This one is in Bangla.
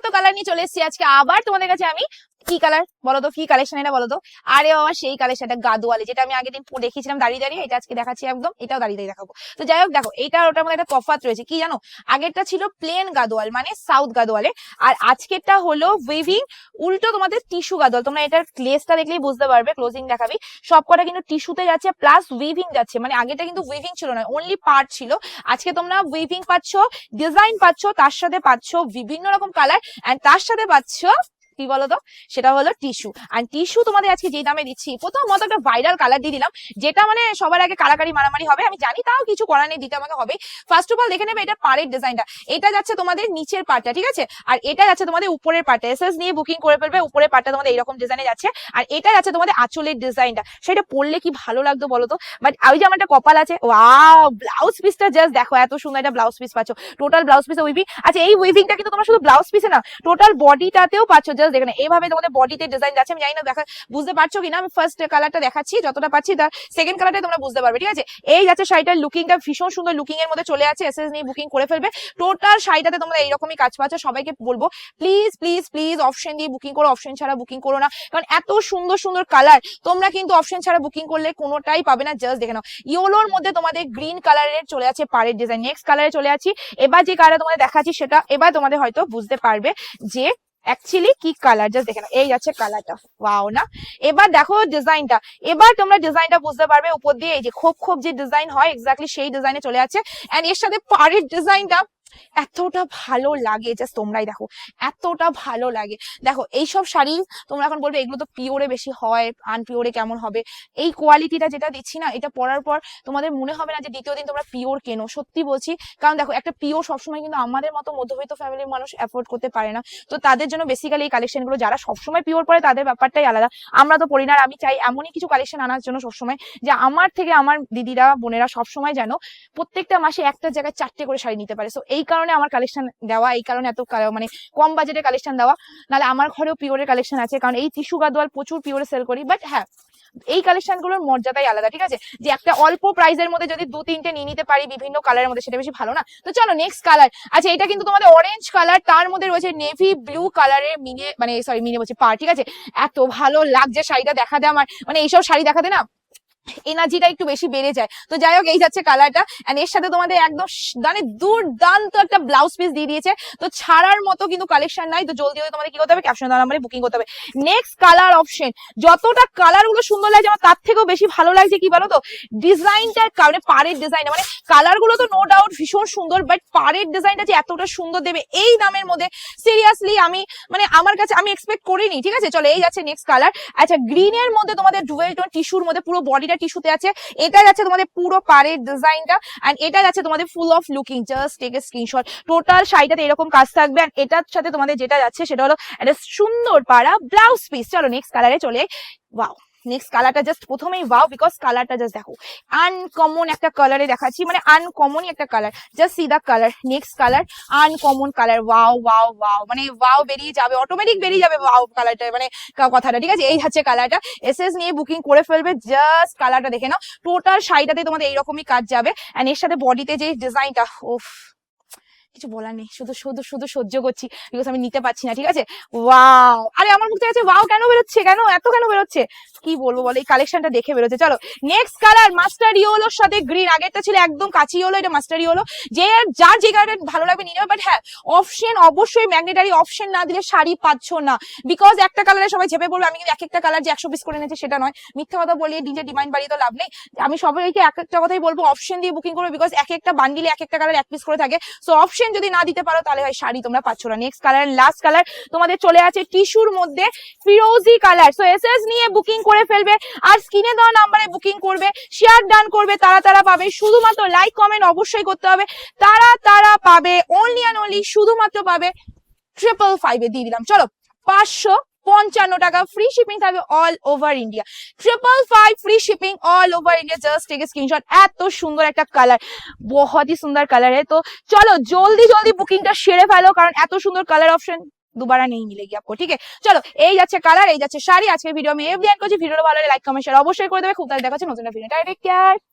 নতুনত্ব কালার নিয়ে চলে এসেছি। আজকে আবার তোমাদের কাছে আমি কি কালার বলো তো, কি কালেকশন এটা বলো তো? আরে বাবা, সেই কালেকশন এটা গাদোয়ালি, যেটা আমি আগের দিন দেখিয়েছিলাম দাঁড়িয়ে দাঁড়িয়ে, এটা আজকে দেখাচ্ছি একদম, এটাও দাঁড়িয়ে দাঁড়িয়ে দেখাবো। তো যাই হোক, দেখো এটা ওটার মধ্যে একটা তফাত রয়েছে। কি জানো? আগেরটা ছিল প্লেন গাদোয়াল মানে সাউথ গাদোয়ালে আর আজকেরটা হলো উইভিং উল্টো তোমাদের টিস্যু গাদোয়াল। তোমরা এটার ক্লেসটা দেখলেই বুঝতে পারবে ক্লোজিং দেখাবি। সবকটা কিন্তু টিস্যুতে যাচ্ছে প্লাস উইভিং যাচ্ছে। মানে আগেটা কিন্তু উইভিং ছিল না অনলি পার্ট ছিল। আজকে তোমরা উইভিং পাচ্ছ ডিজাইন পাচ্ছ, তার সাথে পাচ্ছ বিভিন্ন রকম কালার এন্ড তার সাথে পাচ্ছ কি বলতো? সেটা হলো টিস্যু আর টিস্যু তোমাদের আজকে যে দামে দিচ্ছি প্রথমত একটা ভাইরাল কালার দিয়ে দিলাম, যেটা মানে সবার আগে কারাকারি মারামারি হবে, আমি জানি তাও কিছু করার নেই, দিতে আমাকে হবে ফার্স্ট অফ অল দেখে নেবে এটা পাড়ের ডিজাইনটা এটা যাচ্ছে তোমাদের নিচের পার্টটা ঠিক আছে? আর এটা যাচ্ছে তোমাদের উপরের পার্টটা এসএস নিয়ে বুকিং করে ফেলবে, উপরের পার্টটা তোমাদের এইরকম ডিজাইনে যাচ্ছে। আর এটা যাচ্ছে তোমাদের আঁচলের ডিজাইনটা সেটা পরলে কি ভালো লাগতো বলো তো বাট ওই যে আমার একটা কপাল আছে ওয়াও ব্লাউজ পিসটা জাস্ট দেখো, এত সুন্দর একটা ব্লাউজ পিস পাচ্ছ। টোটাল ব্লাউজ পিসে উইভিং আচ্ছা এই উইভিংটা কিন্তু তোমরা শুধু ব্লাউজ পিসে না টোটাল বডিটাতেও পাচ্ছ। জাস্ট দেখে নাও। এইভাবে তোমাদের বডিতে ডিজাইন যাচ্ছে, আমি জানি না দেখা বুঝতে পারছ কিনা? আমি ফার্স্ট কালারটা দেখাচ্ছি, যতটা পাচ্ছি তার সেকেন্ড কালারটা তোমরা বুঝতে পারবে, ঠিক আছে? এই যাচ্ছে শাড়িটার লুকিংটা ভীষণ সুন্দর লুকিং এর মধ্যে চলে আছে এসএস নিয়ে বুকিং করে ফেলবে। টোটাল শাড়িটাতে তোমরা এইরকমই কাজ পাচ্ছ, সবাইকে বলব প্লিজ প্লিজ প্লিজ অপশন দিয়ে বুকিং করো অপশন ছাড়া বুকিং করো না। কারণ এত সুন্দর সুন্দর কালার তোমরা কিন্তু অপশন ছাড়া বুকিং করলে কোনোটাই পাবে না জাস্ট দেখে নাও। ইয়েলোর মধ্যে তোমাদের গ্রিন কালারের চলে আছে পাড়ের ডিজাইন নেক্সট কালারে চলে আছি। এবার যে কালার তোমাদের দেখাচ্ছি সেটা এবার তোমাদের হয়তো বুঝতে পারবে যে অ্যাকচুয়ালি কি কালার জাস্ট দেখে এই যাচ্ছে কালারটা ওয়াও না? এবার দেখো ডিজাইনটা এবার তোমরা ডিজাইনটা বুঝতে পারবে উপর দিয়ে। এই যে খোপ খোপ যে ডিজাইন হয় এক্স্যাক্টলি সেই ডিজাইনে চলে আছে এন্ড এর সাথে পাড়ের ডিজাইনটা এতটা ভালো লাগে জাস্ট তোমরাই দেখো, এতটা ভালো লাগে। দেখো, এইসব শাড়ি তোমরা এখন বলবে, এগুলো তো পিওরে বেশি হয় আনপিওরে কেমন হবে? এই কোয়ালিটিটা যেটা দিচ্ছি না, এটা পরার পর তোমাদের মনে হবে না যে দ্বিতীয় দিন তোমরা পিওর কেনো। সত্যি বলছি, কারণ দেখো, একটা পিওর সবসময় কিন্তু আমাদের মতো মধ্যবিত্ত ফ্যামিলির মানুষ অ্যাফোর্ড করতে পারে না। তো তাদের জন্য বেসিক্যালি এই কালেকশনগুলো, যারা সবসময় পিওর পরে, তাদের ব্যাপারটাই আলাদা। আমরা তো পড়ি না, আর আমি চাই এমনই কিছু কালেকশন আনার জন্য সবসময়, যে আমার থেকে আমার দিদিরা, বোনেরা সবসময় যেন প্রত্যেকটা মাসে একটা জায়গায় চারটে করে শাড়ি নিতে পারে। সো এই কারণে আমার কালেকশন দেওয়া, এই কারণে এত মানে কম বাজেটের কালেকশন দেওয়া। নাহলে আমার ঘরেও পিওরের কালেকশন আছে, কারণ এই টিস্যু গাদোয়াল প্রচুর পিওরে সেল করি বাট হ্যাঁ এই কালেকশনগুলোর মর্যাদাই আলাদা, ঠিক আছে? যে একটা অল্প প্রাইসের মধ্যে যদি দু তিনটে নিয়ে নিতে পারি বিভিন্ন কালারের মধ্যে, সেটা বেশি ভালো না। তো চলো নেক্সট কালার আচ্ছা এটা কিন্তু তোমাদের অরেঞ্জ কালার তার মধ্যে রয়েছে নেভি ব্লু কালারের মিনে মানে সরি মিনে বলছি পার ঠিক আছে? এত ভালো লাগছে শাড়িটা দেখাতে আমার। মানে এইসব শাড়ি দেখাতে না এনার্জিটা একটু বেশি বেড়ে যায়। তো যাই হোক, এই যাচ্ছে কালারটা এন্ড এর সাথে তোমাদের একদম মানে দুর্দান্ত একটা ব্লাউজ পিস দিয়ে দিয়েছে। তো ছাড়ার মতো কিন্তু কালেকশন নাই। তো জলদি হয়ে তোমাদের কি করতে হবে? ক্যাপশন নাম্বারে বুকিং করতে হবে। নেক্সট কালার অপশন যতটা কালারগুলো সুন্দর লাগছে, আমার তার থেকেও বেশি ভালো লাগছে, কি বলো তো ডিজাইনটার কারণে পাড়ের ডিজাইন মানে কালারগুলো তো নো ডাউট ভীষণ সুন্দর বাট পাড়ের ডিজাইনটা যে এতটা সুন্দর দেবে, এই দামের মধ্যে সিরিয়াসলি আমি মানে আমার কাছে আমি এক্সপেক্ট করিনি, ঠিক আছে? চলো, এই যাচ্ছে নেক্সট কালার আচ্ছা গ্রিন এর মধ্যে তোমাদের ডুয়েল টোন টিস্যুর মধ্যে পুরো বডিটা টিস্যুতে আছে। এটা যাচ্ছে তোমাদের পুরো পাড়ের ডিজাইনটা অ্যান্ড এটা যাচ্ছে তোমাদের full of looking just take a screenshot total শাড়িটাতে এরকম কাজ থাকবে অ্যান্ড এটার সাথে তোমাদের যেটা যাচ্ছে সেটা হলো একটা সুন্দর পাড়া। ব্লাউজ পিস চলো নেক্সট কালারে চলে ওয়াও নেক্সট কালারটা জাস্ট প্রথমেই ওয়াও বিকজ কালারটা জাস্ট দেখো। আনকমন একটা কালারে দেখাচ্ছি মানে আনকমনই একটা colour just see the colour next colour uncommon colour wow wow wow মানে ওয়াও বেরিয়ে যাবে অটোমেটিক বেরিয়ে যাবে ওয়াও কালারটা মানে কথাটা, ঠিক আছে? এই হচ্ছে কালারটা এসএস নিয়ে বুকিং করে ফেলবে জাস্ট কালারটা দেখে নাও। টোটাল শাড়িটাতে তোমাদের এইরকমই কাজ যাবে। এন্ড এর সাথে বডিতে যে ডিজাইনটা ওফ কিছু বলার নেই। শুধু শুধু শুধু সহ্য করছি। বিকজ আমি নিতে পারছি না, ঠিক আছে? ওয়াও আরে আমার মুখ থেকে ওয়াও কেন বেরোচ্ছে? কেন? এত কেন বেরোচ্ছে? কি বলব বলো? এই কালেকশনটা দেখে বেরোচ্ছে। চলো নেক্সট কালার মাস্টার ইয়েলোর সাথে গ্রিন আগেরটা ছিল একদম কাঁচি ইয়েলো এটা মাস্টার ইয়েলো যে যার যে কালারটা ভালো লাগবে, নিয়ে বাট হ্যাঁ অপশন অবশ্যই ম্যাগনেটারি অপশন না দিলে শাড়ি পাচ্ছ না। বিকজ একটা কালারে সবাই ঝেপে পড়বে আমি কিন্তু এক একটা কালার যে একশো পিস করে নিয়েছে সেটা নয়। মিথ্যা কথা বলিয়ে নিজে ডিমান্ড বাড়িয়ে তো লাভ নেই। আমি সবাইকে এক একটা কথাই বলব অপশন দিয়ে বুকিং করবে। বিকজ এক একটা বান্ডিলে এক একটা কালার এক পিস করে থাকে। সো অপশন যদি না দিতে পারো, তাহলে ভাই শাড়ি, তোমরা পাচ্ছ না। নেক্সট কালার লাস্ট কালার তোমাদের চলে আছে টিস্যুর মধ্যে ফিরোজি কালার সো এস এস নিয়ে বুকিং করে ফেলবে, আর স্ক্রিনে দেওয়া নাম্বারে বুকিং করবে শেয়ার ডান করবে তারা তারা পাবে। শুধুমাত্র লাইক কমেন্ট অবশ্যই করতে হবে। তারা তারা পাবে অনলি অ্যান্ড অনলি শুধুমাত্র পাবে ট্রিপল ফাইভে দিয়ে দিলাম। চলো, পাঁচশো পঞ্চান্ন টাকা ফ্রি শিপিং থাকবে all over India triple five free shipping all over India just take screenshot এত সুন্দর একটা কালার বহুত সুন্দর কালার হ্যাঁ তো চলো, জলদি জলদি বুকিংটা সেরে ফেলো, কারণ এত সুন্দর কালার অপশন দুবারা নেই মিলে গিয়ে আপকো ঠিক আছে? চলো, এই যাচ্ছে কালার এই যাচ্ছে শাড়ি। আজকের ভিডিও আমি এফ ডিয়ান করছি। ভিডিওটা ভালো লাগে লাইক কমেন্ট শেয়ার অবশ্যই করে দেবে। খুব তাহলে দেখাচ্ছে নতুন ভিডিও ডাইরেক্ট